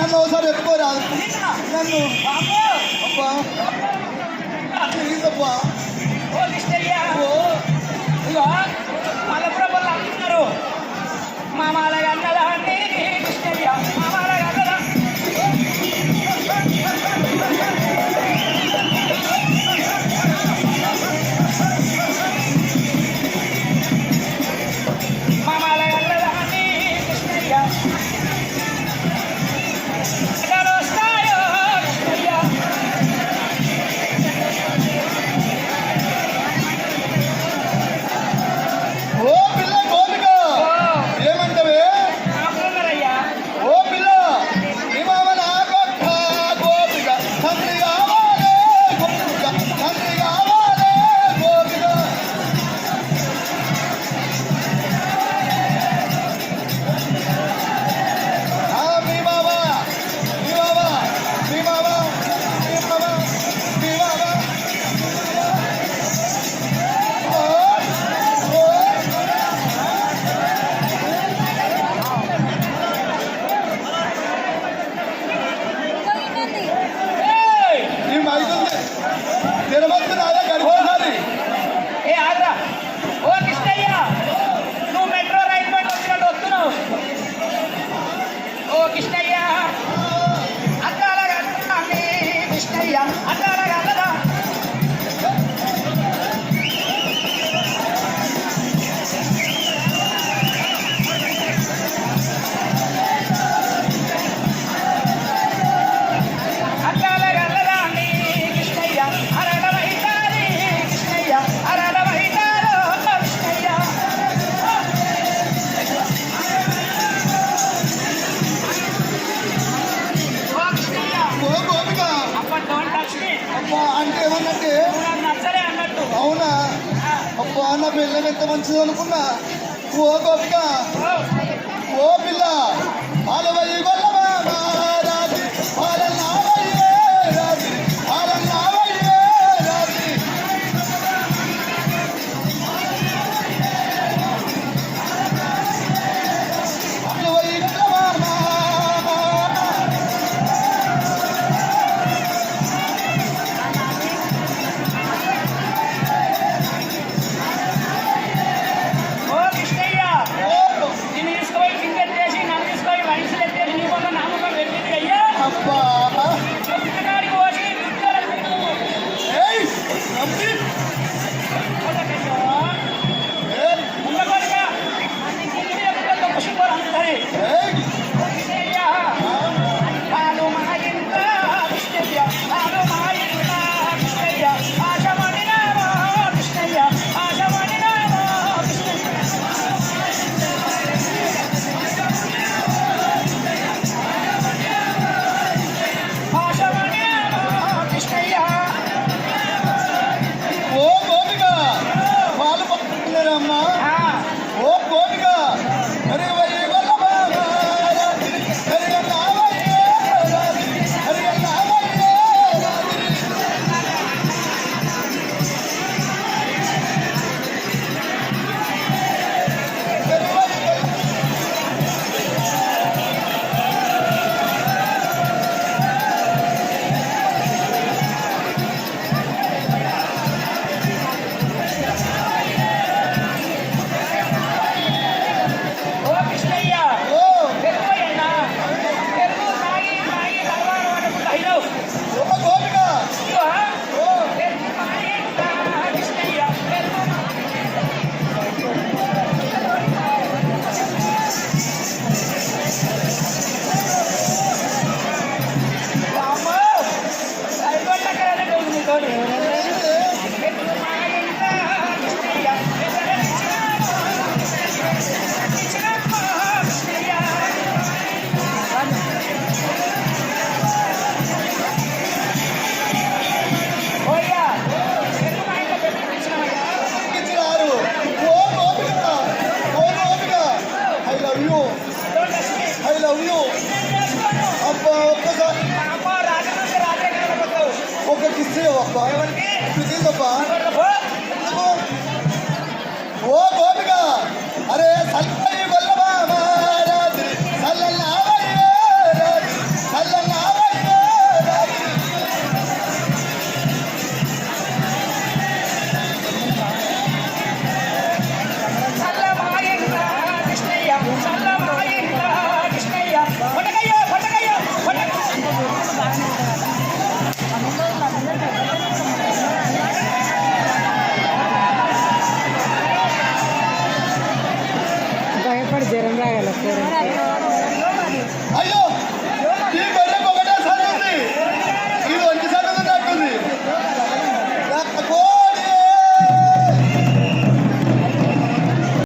Nem não sabe por não Nem não. Vamos. vamos Aqui está o pão. Olha o estelar. Olha. అన్న పిల్లని ఎంత మంచిది అనుకున్నా? ఓ గొప్ప. ఓ పిల్ల. ఆలవ గొప్ప స్థుతి గొప్ప ఓ గోపిక అరే సల్పై